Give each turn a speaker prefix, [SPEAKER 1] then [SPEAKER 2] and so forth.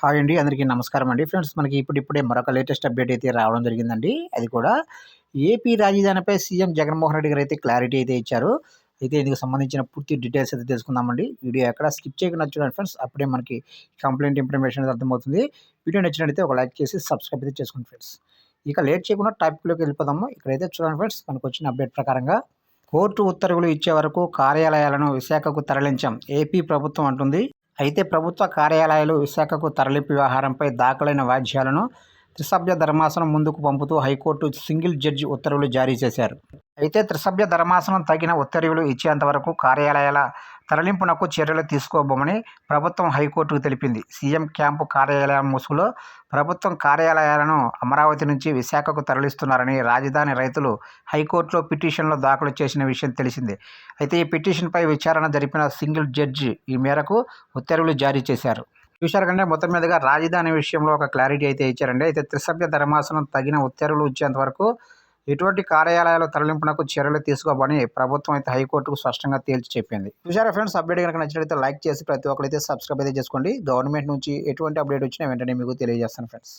[SPEAKER 1] Hi అండి అందరికీ నమస్కారం అండి. ఫ్రెండ్స్ మనకి ఇప్పుడు ఇప్పుడే మరొక లేటెస్ట్ అప్డేట్ అయితే రావడం జరిగిందండి. అది కూడా ఏపీ రాజధానిపై సీఎం జగన్మోహన్ రెడ్డి గారు అయితే క్లారిటీ అయితే ఇచ్చారు. అయితే ఇందుకు సంబంధించిన పూర్తి డీటెయిల్స్ అయితే తెలుసుకుందామండి. వీడియో ఎక్కడ స్కిప్ చేయకుండా చూడండి ఫ్రెండ్స్. అప్పుడే మనకి కంప్లైంట్ ఇన్ఫర్మేషన్ అర్థమవుతుంది. వీడియో నచ్చినట్లయితే ఒక లైక్ చేసి సబ్స్క్రైబ్ అయితే చేసుకోండి ఫ్రెండ్స్. ఇక లేట్ చేయకుండా టాపిక్లోకి వెళ్ళిపోదాము. ఇక్కడైతే చూడండి ఫ్రెండ్స్ మనకు వచ్చిన అప్డేట్ ప్రకారంగా కోర్టు ఉత్తర్వులు ఇచ్చే వరకు కార్యాలయాలను విశాఖకు తరలించాం. ఏపీ ప్రభుత్వం అంటుంది. అయితే ప్రభుత్వ కార్యాలయాలు విశాఖకు తరలింపు వ్యవహారంపై దాఖలైన వ్యాజ్యాలను త్రిసభ్య ధర్మాసనం ముందుకు పంపుతూ హైకోర్టు సింగిల్ జడ్జి ఉత్తర్వులు జారీ చేశారు. అయితే త్రిసభ్య ధర్మాసనం తగిన ఉత్తర్వులు ఇచ్చేంతవరకు కార్యాలయాల తరలింపునకు చర్యలు తీసుకోబోమని ప్రభుత్వం హైకోర్టుకు తెలిపింది. సీఎం క్యాంపు కార్యాలయం ముసుగులో ప్రభుత్వం కార్యాలయాలను అమరావతి నుంచి విశాఖకు తరలిస్తున్నారని రాజధాని రైతులు హైకోర్టులో పిటిషన్లో దాఖలు చేసిన విషయం తెలిసిందే. అయితే ఈ పిటిషన్పై విచారణ జరిపిన సింగిల్ జడ్జి ఈ మేరకు ఉత్తర్వులు జారీ చేశారు. చూశారు కంటే మొత్తం మీదుగా రాజధాని విషయంలో ఒక క్లారిటీ అయితే ఇచ్చారండి. అయితే త్రిసభ్య ధర్మాసనం తగిన ఉత్తర్వులు ఇచ్చేంత వరకు ఎటువంటి కార్యాలయాల తరలింపునకు చర్యలు తీసుకోబని ప్రభుత్వం అయితే హైకోర్టుకు స్పష్టంగా తేల్చి చెప్పింది. చూసారా ఫ్రెండ్స్? అప్డేట్ కనుక నచ్చినట్లయితే లైక్ చేసి ప్రతి ఒక్కరైతే సబ్స్క్రైబ్ అయితే చేసుకోండి. గవర్నమెంట్ నుంచి ఎటువంటి అప్డేట్ వచ్చినా వెంటనే మీకు తెలియజేస్తాను ఫ్రెండ్స్.